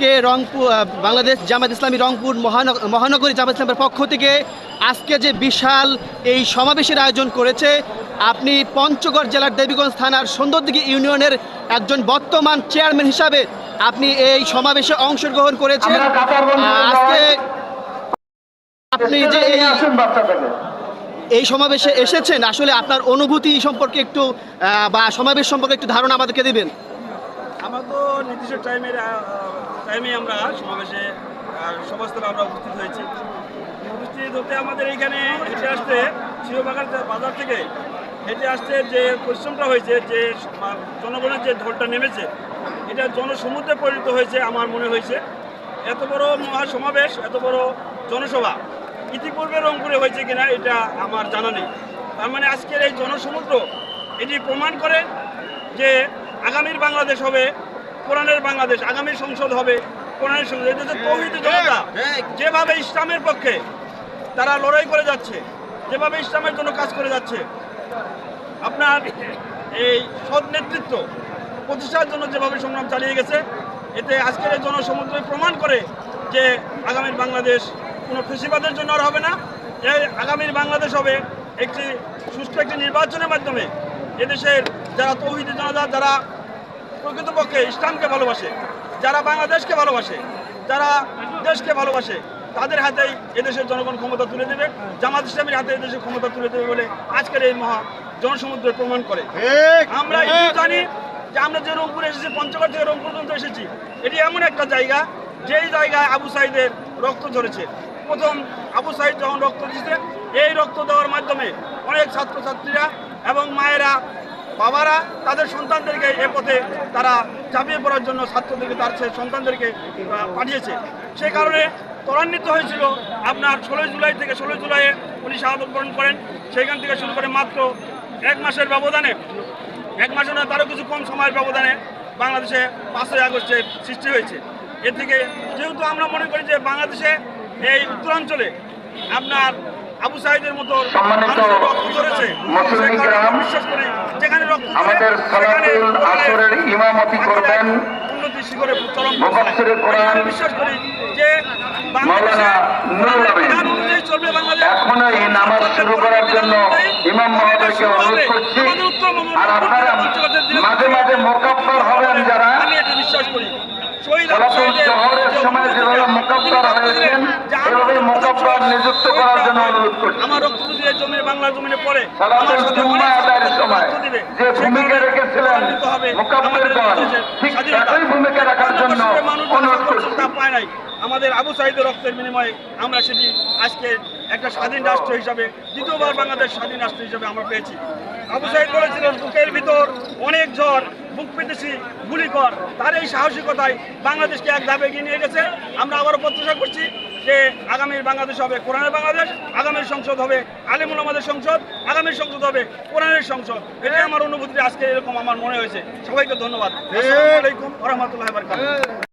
আজকে রংপুর বাংলাদেশ জামাত ইসলামী রংপুর মহানগ- মহানগরী জামাত ইসলামের পক্ষ থেকে আজকে যে বিশাল এই সমাবেশের আয়োজন করেছে আপনি পঞ্চগড় জেলার দেবীগঞ্জ থানার সুন্দরদিঘি ইউনিয়নের একজন বর্তমান চেয়ারম্যান হিসাবে আপনি এই সমাবেশে অংশগ্রহণ করেছেন। আজকে আপনি যে এই এই সমাবেশে এসেছেন আসলে আপনার অনুভূতি সম্পর্কে একটু বা সমাবেশ সম্পর্কে একটু ধারণা আমাদেরকে দিবেন। আমরা তো নির্দিষ্ট টাইমের টাইমে আমরা সমাবেশে সমাজস্থলে আমরা উপস্থিত হয়েছি। উপস্থিত হতে আমাদের এইখানে হেঁটে আসতে শিরোবাগান বাজার থেকে হেঁটে আসতে যে পরিশ্রমটা হয়েছে, যে জনগণের যে ঢোলটা নেমেছে, এটা জনসমুদ্রে পরিণত হয়েছে আমার মনে হয়েছে। এত বড় মহা সমাবেশ এত বড় জনসভা ইতিপূর্বে রংপুরে হয়েছে কিনা এটা আমার জানা নেই। তার মানে আজকের এই জনসমুদ্র এটি প্রমাণ করে যে আগামীর বাংলাদেশ হবে কোরআনের বাংলাদেশ আগামী সংসদ হবে কোরআনের সংসদ। এটা যে তৌহিদ জনতা। যেভাবে ইসলামের পক্ষে তারা লড়াই করে যাচ্ছে যেভাবে ইসলামের জন্য কাজ করে যাচ্ছে আপনার এই সৎ নেতৃত্ব প্রতিষ্ঠার জন্য যেভাবে সংগ্রাম চালিয়ে গেছে এতে আজকের এই জনসমুদ্র প্রমাণ করে যে আগামীর বাংলাদেশ কোনো ফেসিবাদের জন্য আর হবে না। এই আগামীর বাংলাদেশ হবে একটি সুষ্ঠু একটি নির্বাচনের মাধ্যমে এদেশের যারা তৌহিদি জনতা যারা প্রকৃতপক্ষে ইসলামকে ভালোবাসে যারা বাংলাদেশকে ভালোবাসে যারা দেশকে ভালোবাসে তাদের হাতেই এদেশের জনগণ ক্ষমতা তুলে দেবে জামাত ইসলামের হাতে এদেশের ক্ষমতা তুলে দেবে বলে আজকের এই মহা জনসমুদ্র প্রমাণ করে। আমরা জানি যে আমরা যে রংপুরে এসেছি পঞ্চগড় থেকে রংপুর পর্যন্ত এসেছি এটি এমন একটা জায়গা যেই জায়গায় আবু সাইদের রক্ত ঝরেছে। প্রথম আবু সাইদ যখন রক্ত দিচ্ছে এই রক্ত দেওয়ার মাধ্যমে অনেক ছাত্রছাত্রীরা এবং মায়েরা বাবারা তাদের সন্তানদেরকে এ পথে তারা চাপিয়ে পড়ার জন্য ছাত্রদেরকে তার সন্তানদেরকে পাঠিয়েছে। সে কারণে ত্বরান্বিত হয়েছিল আপনার ষোলোই জুলাই থেকে ষোলোই জুলাইয়ে উনি শাহাদত বরণ করেন। সেইখান থেকে শুরু করে মাত্র এক মাসের ব্যবধানে, এক মাসের না তারও কিছু কম সময়ের ব্যবধানে বাংলাদেশে পাঁচই আগস্টের সৃষ্টি হয়েছে। এ থেকে যেহেতু আমরা মনে করি যে বাংলাদেশে এই উত্তরাঞ্চলে আপনার আবু সাইদের মতো মানুষের রক্ত আমরা বিশ্বাস করি আমাদের সালাতুল আসরের ইমামতি করবেন। মুফাসসিরে কোরআন মাওলানা নুরুল আমিন। এখনও এই নামাজ শুরু করার জন্য ইমাম মহোদয়কে অনুরোধ করছি। আর আপনারা মাঝে মাঝে মোকাব্বর হবেন যারা। আমি এটা বিশ্বাস করি। শহীদ আবু সালাতুল সময় যেভাবে মোকাব্বর হয়েছেন এভাবে মোকাব্বর নিযুক্ত করার জন্য অনুরোধ করছি। আমার রক্ত দিয়ে জমিনে বাংলার জমিনে পড়ে। সালাতুল জুম্মা আদায়ের সময় যে ভূমিকা রেখেছিলেন দল ঠিক একই ভূমিকা রাখার জন্য অনুরোধ করছি। পায় নাই আমাদের আবু সাইদের রক্তের বিনিময়ে আমরা সেটি আজকে একটা স্বাধীন রাষ্ট্র হিসাবে দ্বিতীয়বার বাংলাদেশ স্বাধীন রাষ্ট্র হিসাবে আমরা পেয়েছি। আবু সাইদ বলেছিলেন বুকের ভিতর অনেক ঝড় বুক পেতেছি গুলি কর। তার এই সাহসিকতায় বাংলাদেশকে এক ধাপে এগিয়ে নিয়ে গেছে। আমরা আবারও প্রত্যাশা করছি যে আগামীর বাংলাদেশ হবে কোরআনের বাংলাদেশ আগামীর সংসদ হবে আলিমুল আমাদের সংসদ আগামীর সংসদ হবে কোরআনের সংসদ। এটাই আমার অনুভূতি আজকে এরকম আমার মনে হয়েছে। সবাইকে ধন্যবাদ। আসসালামু আলাইকুম রহমতুল্লাহ